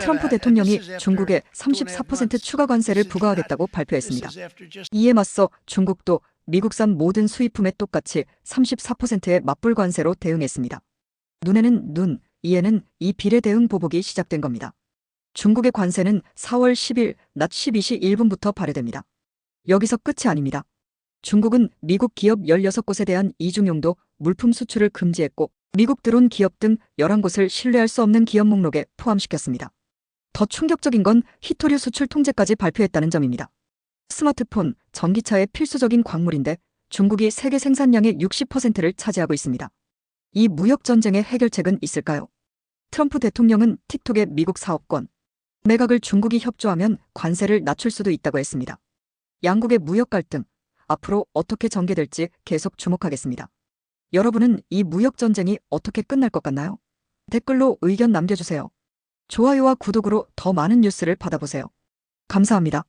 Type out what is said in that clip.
트럼프 대통령이 중국에 34% 추가 관세를 부과하겠다고 발표했습니다. 이에 맞서 중국도 미국산 모든 수입품에 똑같이 34%의 맞불 관세로 대응했습니다. 눈에는 눈, 이에는 이 비례 대응 보복이 시작된 겁니다. 중국의 관세는 4월 10일 낮 12시 1분부터 발효됩니다. 여기서 끝이 아닙니다. 중국은 미국 기업 16곳에 대한 이중용도 물품 수출을 금지했고 미국 들어온 기업 등 11곳을 신뢰할 수 없는 기업 목록에 포함시켰습니다. 더 충격적인 건 히토류 수출 통제까지 발표했다는 점입니다. 스마트폰, 전기차의 필수적인 광물인데 중국이 세계 생산량의 60%를 차지하고 있습니다. 이 무역 전쟁의 해결책은 있을까요? 트럼프 대통령은 틱톡의 미국 사업권, 매각을 중국이 협조하면 관세를 낮출 수도 있다고 했습니다. 양국의 무역 갈등, 앞으로 어떻게 전개될지 계속 주목하겠습니다. 여러분은 이 무역 전쟁이 어떻게 끝날 것 같나요? 댓글로 의견 남겨주세요. 좋아요와 구독으로 더 많은 뉴스를 받아보세요. 감사합니다.